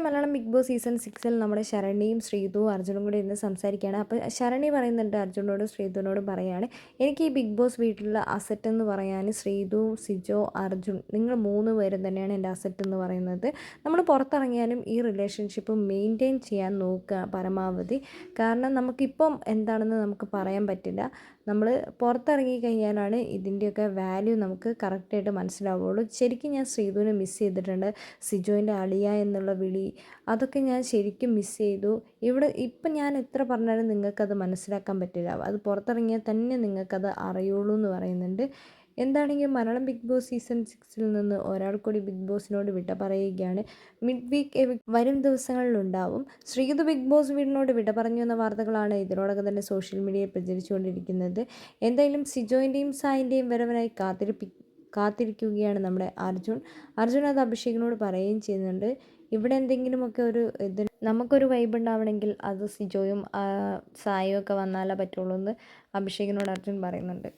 അങ്ങനെ Malayalam Big Boss season സിക്സിൽ നമ്മുടെ ശരണിയും ശ്രീതുവും അർജുനും കൂടി ഇരുന്ന് സംസാരിക്കുകയാണ്. അപ്പോൾ ശരണി പറയുന്നുണ്ട് അർജുനോടും ശ്രീതുവിനോടും പറയുകയാണ് എനിക്ക് ഈ ബിഗ് ബോസ് വീട്ടിലുള്ള അസറ്റ് എന്ന് പറയാൻ ശ്രീതു സിജോ അർജുൻ നിങ്ങൾ മൂന്ന് പേരും തന്നെയാണ് എന്റെ അസറ്റ് എന്ന് പറയുന്നത്. നമ്മൾ പുറത്തിറങ്ങിയാലും ഈ റിലേഷൻഷിപ്പ് മെയിന്റെയിൻ ചെയ്യാൻ നോക്കുക പരമാവധി. കാരണം നമുക്കിപ്പം എന്താണെന്ന് നമുക്ക് പറയാൻ പറ്റില്ല. നമ്മൾ പുറത്തിറങ്ങി കഴിഞ്ഞാലാണ് ഇതിന്റെയൊക്കെ വാല്യൂ നമുക്ക് കറക്റ്റായിട്ട് മനസ്സിലാവുള്ളൂ. ശരിക്കും ഞാൻ ശ്രീതുവിനെ മിസ് ചെയ്തിട്ടുണ്ട്. സിജോയിന്റെ അളിയ എന്നുള്ള വിളി അതൊക്കെ ഞാൻ ശരിക്കും മിസ് ചെയ്തു. ഇവിടെ ഇപ്പം ഞാൻ എത്ര പറഞ്ഞാലും നിങ്ങൾക്കത് മനസ്സിലാക്കാൻ പറ്റില്ല. അത് പുറത്തിറങ്ങിയാൽ തന്നെ നിങ്ങൾക്കത് അറിയുള്ളൂ എന്ന് പറയുന്നുണ്ട്. എന്താണെങ്കിൽ മലയാളം ബിഗ് ബോസ് സീസൺ സിക്സിൽ നിന്ന് ഒരാൾ കൂടി ബിഗ് ബോസിനോട് വിട പറയുകയാണ്. മിഡ് വീക്ക് വരും ദിവസങ്ങളിലുണ്ടാവും ശ്രീതു ബിഗ് ബോസ് വീടിനോട് വിട പറഞ്ഞു എന്ന വാർത്തകളാണ് ഇതിനോടകം തന്നെ സോഷ്യൽ മീഡിയയിൽ പ്രചരിച്ചുകൊണ്ടിരിക്കുന്നത്. എന്തായാലും സിജോയിന്റെയും സായിന്റെയും വരവനായി കാത്തിരിപ്പി കാത്തിരിക്കുകയാണ് നമ്മുടെ അർജുൻ. അർജുൻ അത് അഭിഷേകിനോട് പറയുകയും ചെയ്യുന്നുണ്ട്. ഇവിടെ എന്തെങ്കിലുമൊക്കെ ഒരു ഇത് നമുക്കൊരു വൈബ് ഉണ്ടാവണമെങ്കിൽ അത് സിജോയും സായും ഒക്കെ വന്നാലേ പറ്റുള്ളൂ എന്ന് അഭിഷേകിനോട് അർജുൻ പറയുന്നുണ്ട്.